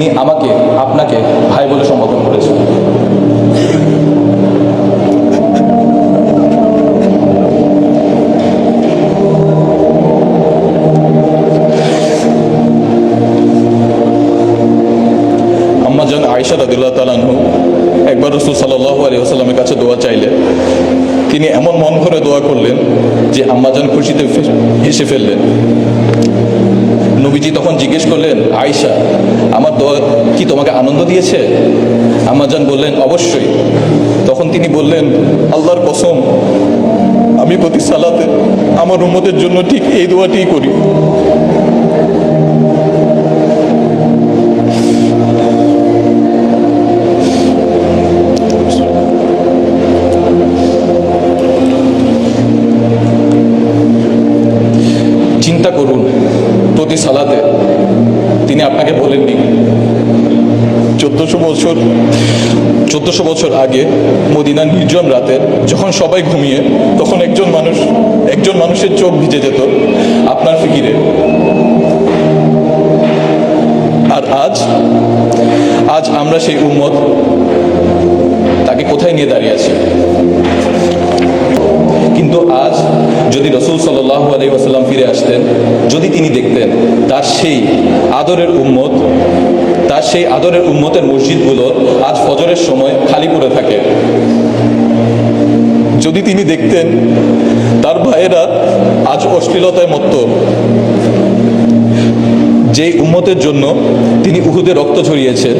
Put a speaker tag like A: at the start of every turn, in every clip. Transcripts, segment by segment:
A: তিনি আমাকে আপনাকে ভাই বলে সম্বোধন করেছেন। আম্মাজান আয়সা রদুল্লাহ তালানহু একবার রসুল সাল্লাহ আলী আসাল্লামের কাছে দোয়া চাইলেন। তিনি এমন মন ভরে দোয়া করলেন যে আম্মাজান খুশিতে হেসে ফেললেন। নবীজি তখন জিজ্ঞেস করলেন আয়সা আমার দোয়া কি তোমাকে আনন্দ দিয়েছে? আম্মাজান বললেন, অবশ্যই। তখন তিনি বললেন, আল্লাহর কসম, আমি প্রতি সালাতে আমার উম্মতের জন্য ঠিক এই দোয়াটিই করি। আপনাকে বলেননি। চোদ্দশো বছর চোদ্দশো বছর আগে মদিনার নির্জন রাতে যখন সবাই ঘুমিয়ে, তখন একজন মানুষ, একজন মানুষের চোখ ভিজে যেত আপনার ফিকিরে। আর আজ আজ আমরা সেই উম্মত, তাকে কোথায় নিয়ে দাঁড়িয়ে আছি? কিন্তু আজ যদি রসুল সাল্লাহ আলী আসাল্লাম ফিরে আসতেন, যদি তিনি দেখতেন তার সেই আদরের উম্মত, তার সেই আদরের উম্মতের মসজিদগুলো আজ ফজরের সময় খালি পড়ে থাকে। যদি তিনি দেখতেন তার ভাইয়েরা আজ অশ্লীলতায় মত্ত। যেই উম্মতের জন্য তিনি উহুদে রক্ত ঝরিয়েছেন,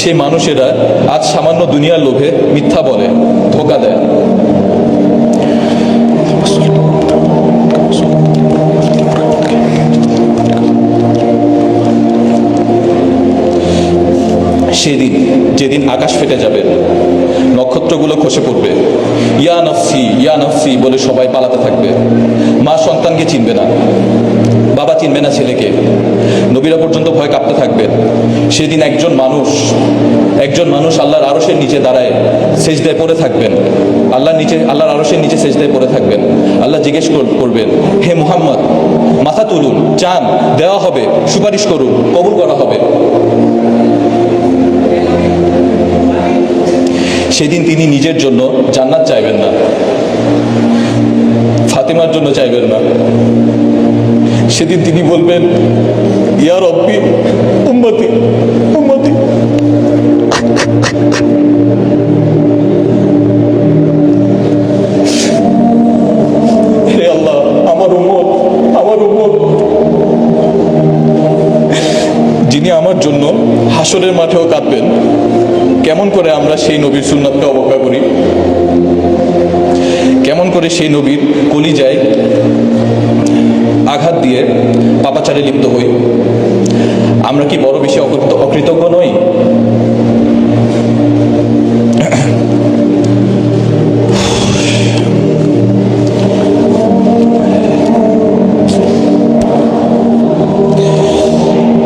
A: সেই মানুষেরা আজ সামান্য দুনিয়ার লোভে মিথ্যা বলে, ধোকা দেয়। সেদিন যেদিন আকাশ ফেটে যাবে, নক্ষত্রগুলো খসে পড়বে। ইয়া নফসি ইয়া নফসি বলে সবাই পালাতে থাকবে। মা সন্তানকে চিনবে না, বাবা চিনবে না ছেলেকে। নবীরা পর্যন্ত ভয় কাঁপতে থাকবে। সেদিন একজন মানুষ একজন মানুষ আল্লাহর আরশের নিচে দাঁড়ায়, সেজদায় পড়ে থাকবেন। আল্লাহর নিচে, আল্লাহর আরশের নিচে সেজদায় পড়ে থাকবেন। আল্লাহ জিজ্ঞেস কর- করবেন, হে মুহাম্মদ, মাথা তুলুন, চান, দেওয়া হবে, সুপারিশ করুন, কবুল করা হবে। সেদিন তিনি নিজের জন্য জান্নাত চাইবেন না। ফাতেমার জন্য চাইবেন না। সেদিন তিনি বলবেন ইয়ার রব্বি, উম্মতি উম্মতি। হে আল্লাহ, আমার আমার যিনি আমার জন্য হাসরের মাঠেও কাঁদবেন। কেমন করে আমরা সেই নবীর সুন্নাতকে অবজ্ঞা করি? কেমন করে সেই নবীর কলিজায় আঘাত দিয়ে পাপাচারে লিপ্ত হই? আমরা কি বড় বেশি অকৃত- অকৃতজ্ঞ নই?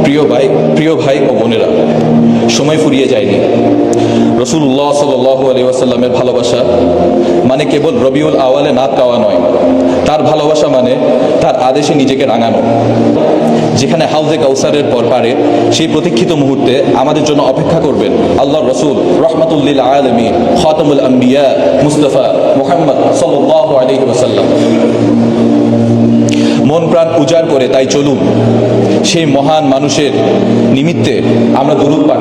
A: প্রিয় ভাই প্রিয় ভাই ও বোনেরা, সময় ফুরিয়ে যায়নি রসুল্লাহ সাল্লাহ আলী আসাল্লামের ভালোবাসা মানে কেবল রবিউল আওয়ালে নাত গাওয়া নয়, তার ভালোবাসা মানে তার আদেশে নিজেকে রাঙানো। যেখানে হাউজে কাউসারের পর পারে সেই প্রতীক্ষিত মুহূর্তে আমাদের জন্য অপেক্ষা করবেন আল্লাহ রসুল রহমতুল্লিল আলমী খাতামুল আম্বিয়া মুস্তফা মোহাম্মদ সাল্লাহ আলী ওসাল্লাম মন প্রাণ উজাড় করে তাই চলুন। সেই মহান মানুষের নিমিত্তে আমরা দরুদ পাঠ